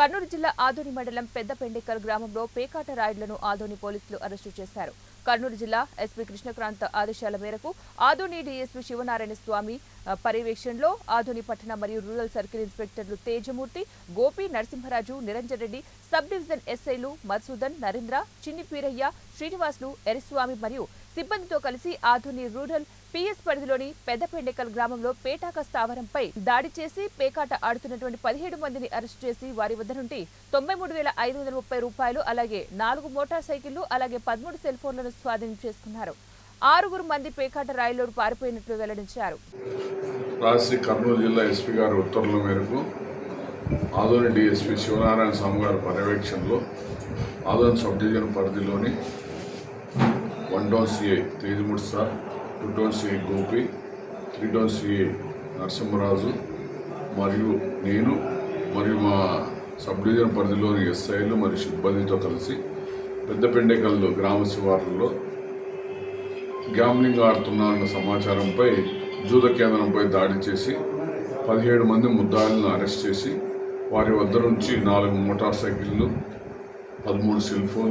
కర్నూలు జిల్లా ఆదోని మండలం పెద్దపెండెకల్ గ్రామంలో పేకాట రాయుడులను ఆదోని పోలీసులు అరెస్టు చేశారు. కర్నూలు జిల్లా ఎస్పీ కృష్ణకాంత్ ఆదేశాల మేరకు ఆదోని డీఎస్పీ శివనారాయణ స్వామి పర్యవేక్షణలో ఆదోని పట్టణ మరియు రూరల్ సర్కిల్ ఇన్స్పెక్టర్లు తేజమూర్తి గోపి నరసింహరాజు నిరంజన్ రెడ్డి సబ్ డివిజన్ ఎస్ఐలు మధుసూదన్ నరేంద్ర చిన్ని పీరయ్య శ్రీనివాసులు ఎరిస్వామి మరియు సిబ్బందితో కలిసి ఆధుని రూరల్ పిఎస్ పరిధిలోని పెద్దపెండెకల్ గ్రామంలో పేటాక స్థావరంపై దాడి చేసి పేకాట ఆడుతున్నటువంటి పదిహేడు మందిని అరెస్టు చేసి వారి వద్ద నుండి తొంభై మూడు వేల ఐదు వందల ముప్పై రూపాయలు అలాగే నాలుగు మోటార్ సైకిళ్ళు అలాగే పదమూడు సెల్ ఫోన్లను స్వాధీనం చేసుకున్నారు. ఆరుగురు మంది పేకాట రాయిలోడు పారిపోయినట్లు వెల్లడించారు. రాజశ్రీ కర్నూలు జిల్లా ఎస్పీ గారి ఉత్తర్వుల మేరకు ఆదోని డిఎస్పీ శివనారాయణ స్వామి గారి పర్యవేక్షణలో ఆదోని సబ్ డివిజన్ పరిధిలోని one down CA Tejamurthy sir two down CA Gopi three down CA Narasimharaju మరియు నేను మరియు మా సబ్ డివిజన్ పరిధిలోని ఎస్ఐలు మరియు సిబ్బందితో కలిసి పెద్దపెండెకల్లు గ్రామ శివార్లలో గ్యామ్లింగ్ ఆడుతున్నారన్న సమాచారంపై జూద కేంద్రంపై దాడి చేసి పదిహేడు మంది ముద్దాయిలను అరెస్ట్ చేసి వారి వద్ద నుంచి నాలుగు మోటార్ సైకిళ్ళు పదమూడు సెల్ ఫోన్లు